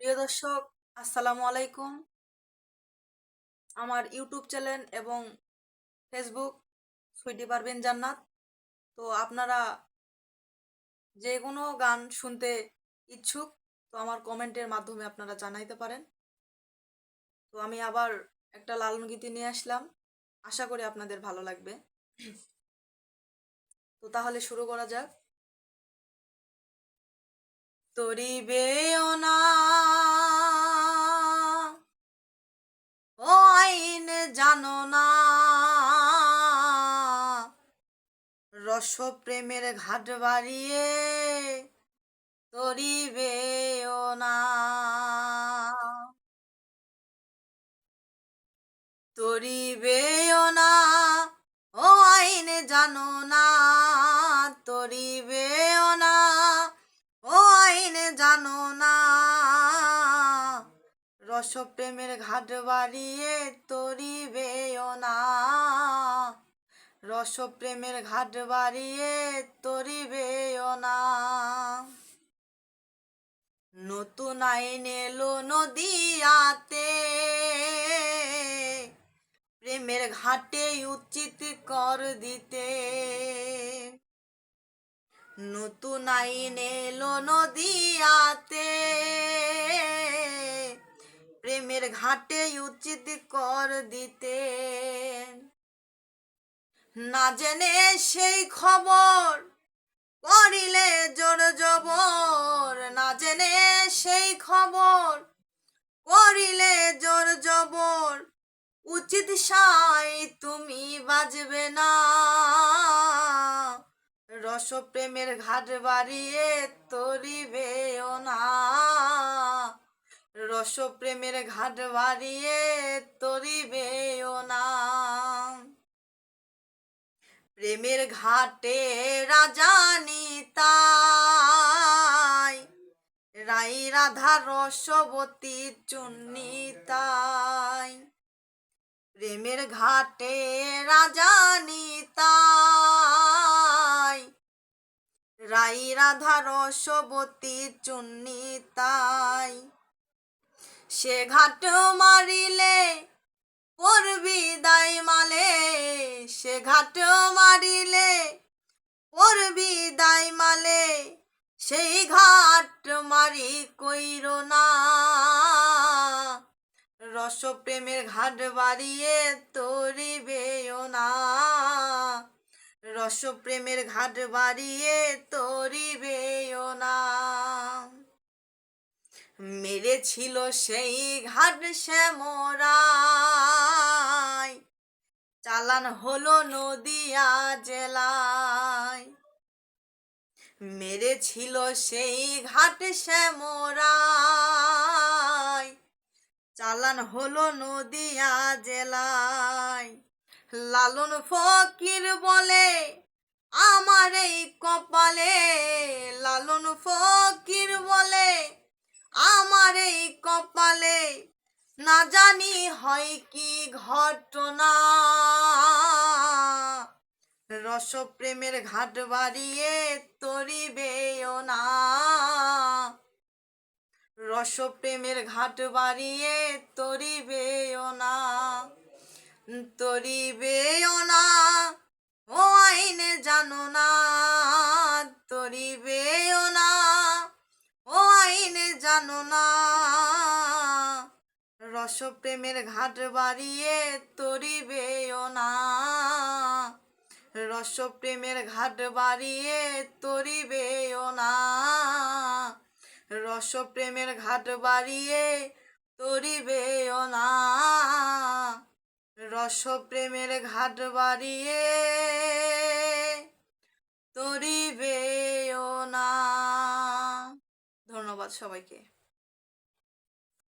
প্রিয় দর্শক, আসসালামু আলাইকুম। আমার ইউটিউব চ্যানেল এবং ফেসবুক সুইটি পারবেন জান্নাত। তো আপনারা যে কোনো গান শুনতে ইচ্ছুক, তো আমার কমেন্টের মাধ্যমে আপনারা জানাইতে পারেন। তো আমি আবার একটা লালন গীতি নিয়ে আসলাম। আশা করি আপনাদের ভালো লাগবে। তো তাহলে শুরু করা যাক। তরিবেও না ও আইন জানো না। রস প্রেমের ঘাট বাড়িয়ে তরিবেও না তরিবেও না ও আইন জানো না। জানো না। রস প্রেমের ঘাট বাড়িয়ে তরিবেও না রস প্রেমের ঘাট বাড়িয়ে তরিবেও না নতুন আইন এলো নদিয়াতে। প্রেমের ঘাটে উচিত কর দিতে। নতুন আইন এলো নদিয়াতে। প্রেমের ঘাটে উচিত কর দিতে। না জেনে সেই খবর করিলে জোর জবর। না জেনে সেই খবর করিলে জোর জবর। উচিত সাই তুমি বাজবে না। রস প্রেমের ঘাট বাড়িয়ে তরিবেও না। রস প্রেমের ঘাট বাড়িয়ে তরিবেও না। প্রেমের ঘাটে রাজানি তাই, রাই রাধা রসবতী চুন্নি তাই। প্রেমের ঘাটে রাজানি তাই। রাই রাধা রসবতী চুন্নি তাই। সে ঘাট মারিলে করবি দাই মালে, সে ঘাট মারিলে করবি দাই মালে, সেই ঘাট মারি কইর না। রস প্রেমের ঘাট বাড়িয়ে তরিবেও না। রস প্রেমের ঘাট বাড়িয়ে তরিবেও না। মেরেছিল সেই ঘাট শ্যামরাই চালান হলো নদিয়া জেলায়। মেরেছিল সেই ঘাট শ্যামরাই চালান হলো নদিয়া জেলায়। লালন ফকির বলে, আমার এই কপালে লালন ফকির বলে, আমার এই কপালে না জানি হয় কি ঘটনা। রস প্রেমের ঘাট বাড়িয়ে তরিবেও না। রস প্রেমের ঘাট বাড়িয়ে তরিবেও না। তরিবেও না ও আইনে জানো না তরিবেও না ও আইনে জানো না। রস প্রেমের ঘাট বাড়িয়ে তরিবেও না রস প্রেমের ঘাট বাড়িয়ে তরিবেও না রস প্রেমের ঘাট বাড়িয়ে তরিবেও না রস প্রেমের ঘাট বাড়িয়ে তরিবেও না। ধন্যবাদ সবাইকে।